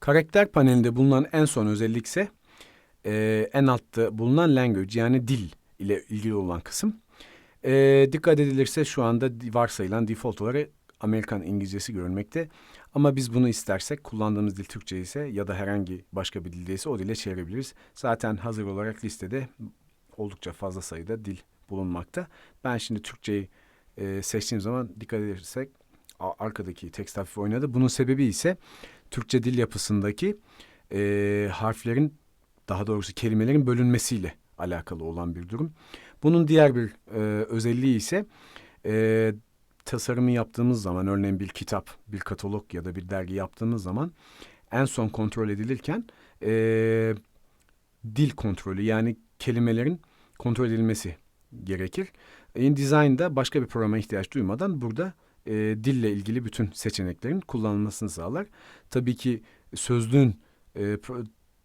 Karakter panelinde bulunan en son özellik ise e, en altta bulunan language yani dil ile ilgili olan kısım. E, dikkat edilirse şu anda varsayılan default olarak Amerikan İngilizcesi görülmekte. Ama biz bunu istersek kullandığımız dil Türkçe ise ya da herhangi başka bir dildeyse o dile çevirebiliriz. Zaten hazır olarak listede oldukça fazla sayıda dil bulunmakta. Ben şimdi Türkçeyi e, seçtiğim zaman dikkat edersek arkadaki tekst hafif oynadı. Bunun sebebi ise Türkçe dil yapısındaki e, harflerin daha doğrusu kelimelerin bölünmesiyle alakalı olan bir durum. Bunun diğer bir e, özelliği ise e, tasarımı yaptığımız zaman örneğin bir kitap, bir katalog ya da bir dergi yaptığımız zaman en son kontrol edilirken e, dil kontrolü yani kelimelerin kontrol edilmesi gerekir. InDesign'da başka bir programa ihtiyaç duymadan burada e, dille ilgili bütün seçeneklerin kullanılmasını sağlar. Tabii ki sözlüğün e,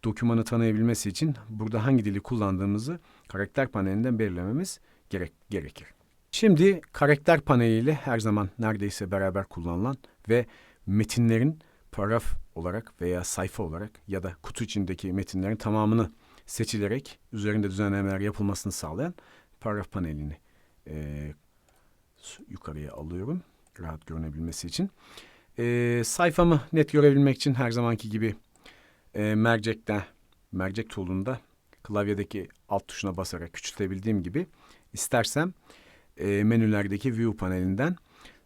dokümanı tanıyabilmesi için burada hangi dili kullandığımızı karakter panelinden belirlememiz gerek, gerekir. Şimdi karakter paneliyle her zaman neredeyse beraber kullanılan ve metinlerin paragraf olarak veya sayfa olarak ya da kutu içindeki metinlerin tamamını seçilerek üzerinde düzenlemeler yapılmasını sağlayan paragraf panelini e, yukarıya alıyorum rahat görünebilmesi için. E, sayfamı net görebilmek için her zamanki gibi e, mercekten, mercek tool'unda klavyedeki alt tuşuna basarak küçültebildiğim gibi istersem e, menülerdeki view panelinden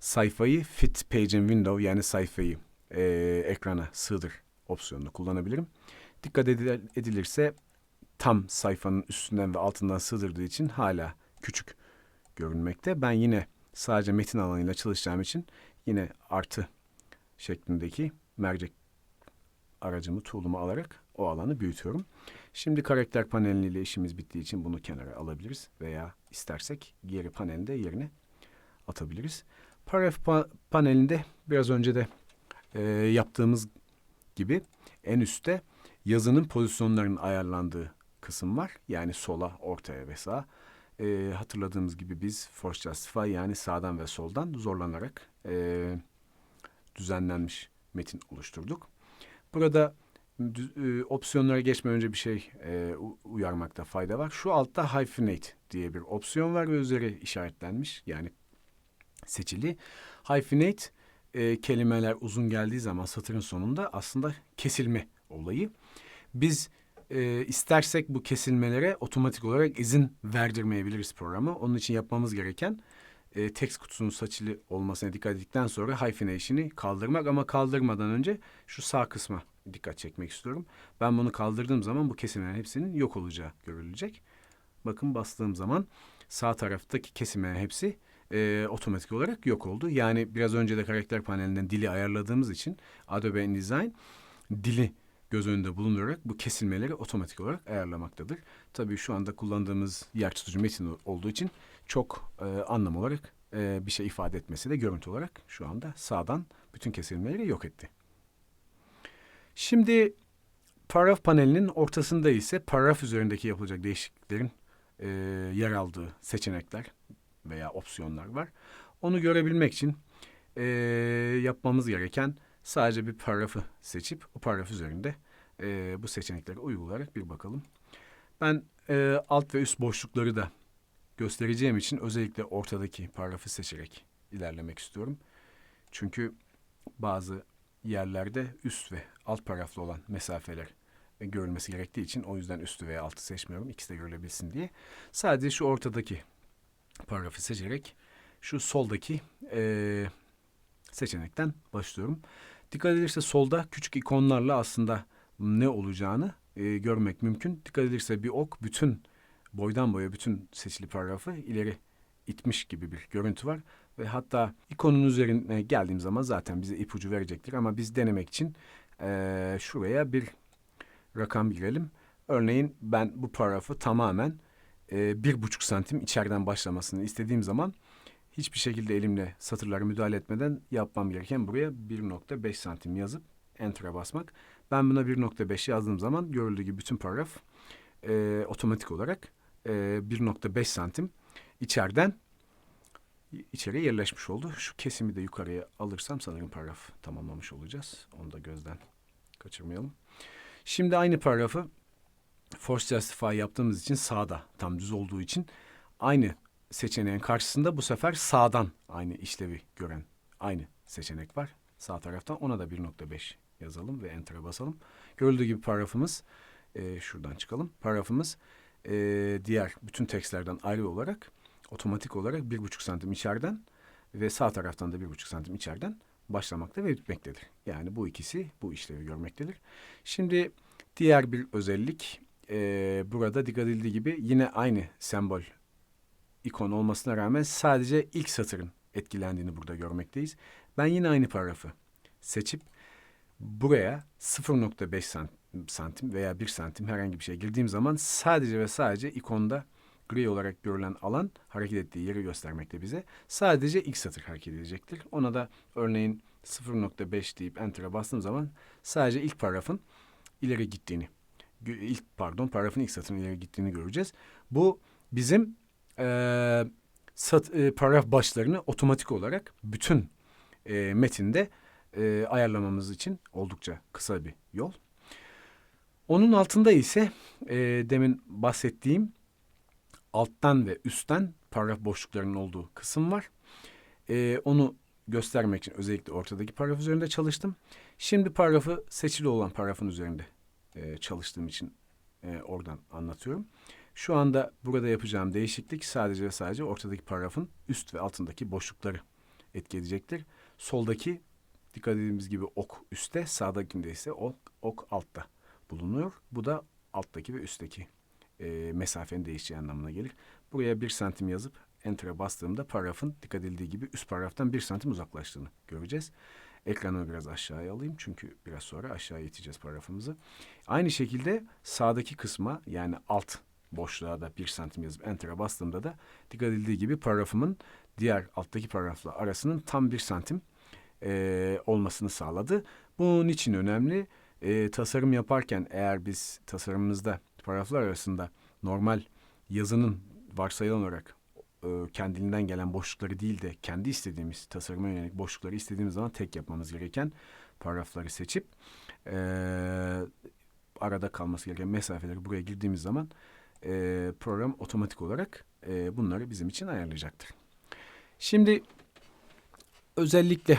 sayfayı fit page in window yani sayfayı e, ekrana sığdır opsiyonunu kullanabilirim. Dikkat edil- edilirse tam sayfanın üstünden ve altından sığdırdığı için hala küçük görünmekte. Ben yine sadece metin alanıyla çalışacağım için yine artı şeklindeki mercek aracımı, tool'umu alarak o alanı büyütüyorum. Şimdi karakter paneliyle işimiz bittiği için bunu kenara alabiliriz veya istersek geri panelinde yerine atabiliriz. Paragraf pa- panelinde biraz önce de e, yaptığımız gibi en üstte yazının pozisyonlarının ayarlandığı kısım var. Yani sola, ortaya ve sağa. E, hatırladığımız gibi biz Force Justify yani sağdan ve soldan zorlanarak e, düzenlenmiş metin oluşturduk. Burada e, opsiyonlara geçmeden önce bir şey e, uyarmakta fayda var. Şu altta hyphenate diye bir opsiyon var ve üzeri işaretlenmiş yani seçili. Hyphenate e, kelimeler uzun geldiği zaman satırın sonunda aslında kesilme olayı. Biz e, istersek bu kesilmelere otomatik olarak izin verdirmeyebiliriz programı. Onun için yapmamız gereken e, text kutusunun saçılı olmasına dikkat ettikten sonra hyphenation'ı kaldırmak ama kaldırmadan önce şu sağ kısma dikkat çekmek istiyorum. Ben bunu kaldırdığım zaman bu kesimlerin hepsinin yok olacağı görülecek. Bakın bastığım zaman sağ taraftaki kesimlerin hepsi e, otomatik olarak yok oldu. Yani biraz önce de karakter panelinden dili ayarladığımız için Adobe InDesign dili göz önünde bulundurarak bu kesilmeleri otomatik olarak ayarlamaktadır. Tabii şu anda kullandığımız yer tutucu metin olduğu için çok e, anlam olarak e, bir şey ifade etmesi de görüntü olarak şu anda sağdan bütün kesilmeleri yok etti. Şimdi paragraf panelinin ortasında ise paragraf üzerindeki yapılacak değişikliklerin e, yer aldığı seçenekler veya opsiyonlar var. Onu görebilmek için e, yapmamız gereken sadece bir paragrafı seçip o paragraf üzerinde e, bu seçenekleri uygulayarak bir bakalım. Ben e, alt ve üst boşlukları da göstereceğim için özellikle ortadaki paragrafı seçerek ilerlemek istiyorum. Çünkü bazı yerlerde üst ve alt paragraflı olan mesafeler görülmesi gerektiği için o yüzden üstü veya altı seçmiyorum. İkisi de görülebilsin diye. Sadece şu ortadaki paragrafı seçerek şu soldaki e, seçenekten başlıyorum. Dikkat edilirse solda küçük ikonlarla aslında ne olacağını e, görmek mümkün. Dikkat edilirse bir ok bütün boydan boya bütün seçili paragrafı ileri itmiş gibi bir görüntü var. Ve hatta ikonun üzerine geldiğim zaman zaten bize ipucu verecektir. Ama biz denemek için e, şuraya bir rakam girelim. Örneğin ben bu paragrafı tamamen e, bir buçuk santim içeriden başlamasını istediğim zaman hiçbir şekilde elimle satırlara müdahale etmeden yapmam gereken buraya 1.5 santim yazıp enter'a basmak. Ben buna 1.5 yazdığım zaman görüldüğü gibi bütün paragraf e, otomatik olarak e, 1.5 santim içeriden içeriye yerleşmiş oldu. Şu kesimi de yukarıya alırsam sanırım paragraf tamamlamış olacağız. Onu da gözden Kaçırmayalım. Şimdi aynı paragrafı force justify yaptığımız için sağda tam düz olduğu için aynı seçeneğin karşısında bu sefer sağdan aynı işlevi gören aynı seçenek var. Sağ taraftan ona da 1.5 yazalım ve enter'a basalım. Görüldüğü gibi paragrafımız e, şuradan çıkalım. Paragrafımız e, diğer bütün tekstlerden ayrı olarak otomatik olarak 1.5 santim içeriden ve sağ taraftan da 1.5 santim içeriden başlamakta ve bitmektedir. Yani bu ikisi bu işlevi görmektedir. Şimdi diğer bir özellik e, burada dikkat edildiği gibi yine aynı sembol ikon olmasına rağmen sadece ilk satırın etkilendiğini burada görmekteyiz. Ben yine aynı paragrafı seçip buraya 0.5 sant- santim veya 1 santim herhangi bir şey girdiğim zaman sadece ve sadece ikonda gri olarak görülen alan hareket ettiği yeri göstermekte bize. Sadece ilk satır hareket edecektir. Ona da örneğin 0.5 deyip enter'a bastığım zaman sadece ilk paragrafın ileri gittiğini, ilk pardon paragrafın ilk satırın ileri gittiğini göreceğiz. Bu bizim eee sat, eee, paragraf başlarını otomatik olarak bütün eee, metinde eee, ayarlamamız için oldukça kısa bir yol. Onun altında ise eee, demin bahsettiğim alttan ve üstten paragraf boşluklarının olduğu kısım var. Eee, onu göstermek için özellikle ortadaki paragraf üzerinde çalıştım. Şimdi paragrafı seçili olan paragrafın üzerinde eee, çalıştığım için eee, oradan anlatıyorum. Şu anda burada yapacağım değişiklik sadece ve sadece ortadaki paragrafın üst ve altındaki boşlukları etki edecektir. Soldaki dikkat ettiğimiz gibi ok üstte, sağdakinde ise ok, ok altta bulunuyor. Bu da alttaki ve üstteki e, mesafenin değişeceği anlamına gelir. Buraya bir santim yazıp enter'a bastığımda paragrafın dikkat edildiği gibi üst paragraftan bir santim uzaklaştığını göreceğiz. Ekranı biraz aşağıya alayım çünkü biraz sonra aşağıya iteceğiz paragrafımızı. Aynı şekilde sağdaki kısma yani alt boşluğa da bir santim yazıp enter'a bastığımda da dikkat edildiği gibi paragrafımın diğer alttaki paragrafla arasının tam bir santim e, olmasını sağladı. Bunun için önemli. E, tasarım yaparken eğer biz tasarımımızda paragraflar arasında normal yazının varsayılan olarak kendiliğinden gelen boşlukları değil de kendi istediğimiz tasarıma yönelik boşlukları istediğimiz zaman tek yapmamız gereken paragrafları seçip e, arada kalması gereken mesafeleri buraya girdiğimiz zaman e, program otomatik olarak e, bunları bizim için ayarlayacaktır. Şimdi özellikle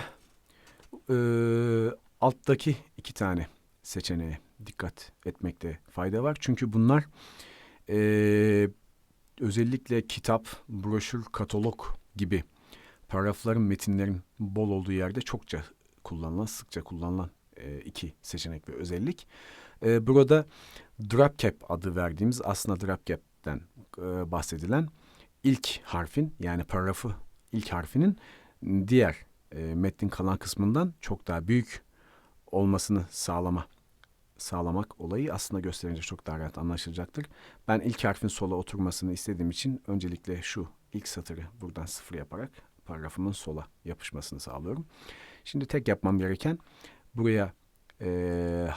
e, alttaki iki tane seçeneğe dikkat etmekte fayda var. Çünkü bunlar e, özellikle kitap, broşür, katalog gibi paragrafların, metinlerin bol olduğu yerde çokça kullanılan, sıkça kullanılan iki seçenek ve özellik. E, burada drop cap adı verdiğimiz aslında drop cap'ten e, bahsedilen ilk harfin yani paragrafı ilk harfinin diğer e, metnin kalan kısmından çok daha büyük olmasını sağlama sağlamak olayı aslında gösterince çok daha rahat anlaşılacaktır. Ben ilk harfin sola oturmasını istediğim için öncelikle şu ilk satırı buradan sıfır yaparak paragrafımın sola yapışmasını sağlıyorum. Şimdi tek yapmam gereken buraya e,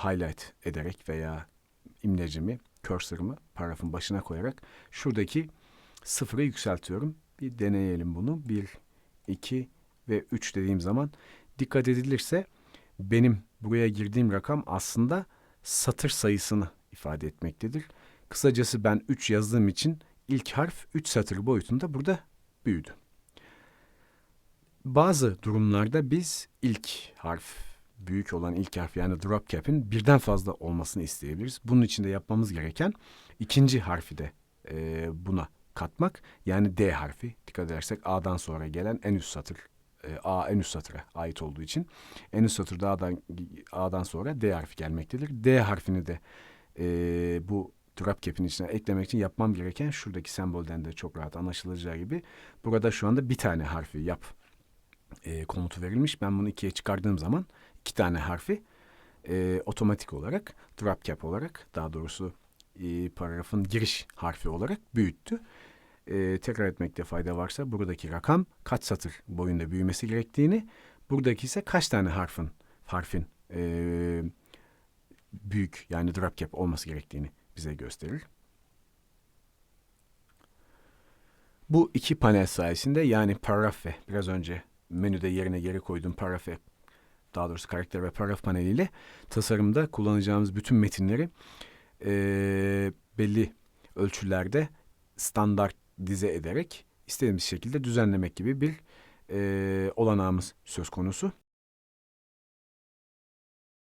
highlight ederek veya imlecimi, cursor'ımı paragrafın başına koyarak şuradaki sıfırı yükseltiyorum. Bir deneyelim bunu. Bir, iki ve üç dediğim zaman dikkat edilirse benim buraya girdiğim rakam aslında satır sayısını ifade etmektedir. Kısacası ben 3 yazdığım için ilk harf 3 satır boyutunda burada büyüdü. Bazı durumlarda biz ilk harf büyük olan ilk harf yani drop cap'in birden fazla olmasını isteyebiliriz. Bunun için de yapmamız gereken ikinci harfi de e, buna katmak. Yani D harfi dikkat edersek A'dan sonra gelen en üst satır e, A en üst satıra ait olduğu için en üst satırda A'dan, A'dan sonra D harfi gelmektedir. D harfini de e, bu drop cap'in içine eklemek için yapmam gereken şuradaki sembolden de çok rahat anlaşılacağı gibi burada şu anda bir tane harfi yap e, komutu verilmiş. Ben bunu ikiye çıkardığım zaman iki tane harfi e, otomatik olarak drop cap olarak daha doğrusu e, paragrafın giriş harfi olarak büyüttü e, tekrar etmekte fayda varsa buradaki rakam kaç satır boyunda büyümesi gerektiğini, buradaki ise kaç tane harfin harfin e, büyük yani drop cap olması gerektiğini bize gösterir. Bu iki panel sayesinde yani paragraf ve biraz önce menüde yerine geri koyduğum paragraf ve daha doğrusu karakter ve paragraf paneliyle tasarımda kullanacağımız bütün metinleri eee, belli ölçülerde standart dize ederek istediğimiz şekilde düzenlemek gibi bir eee, olanağımız söz konusu.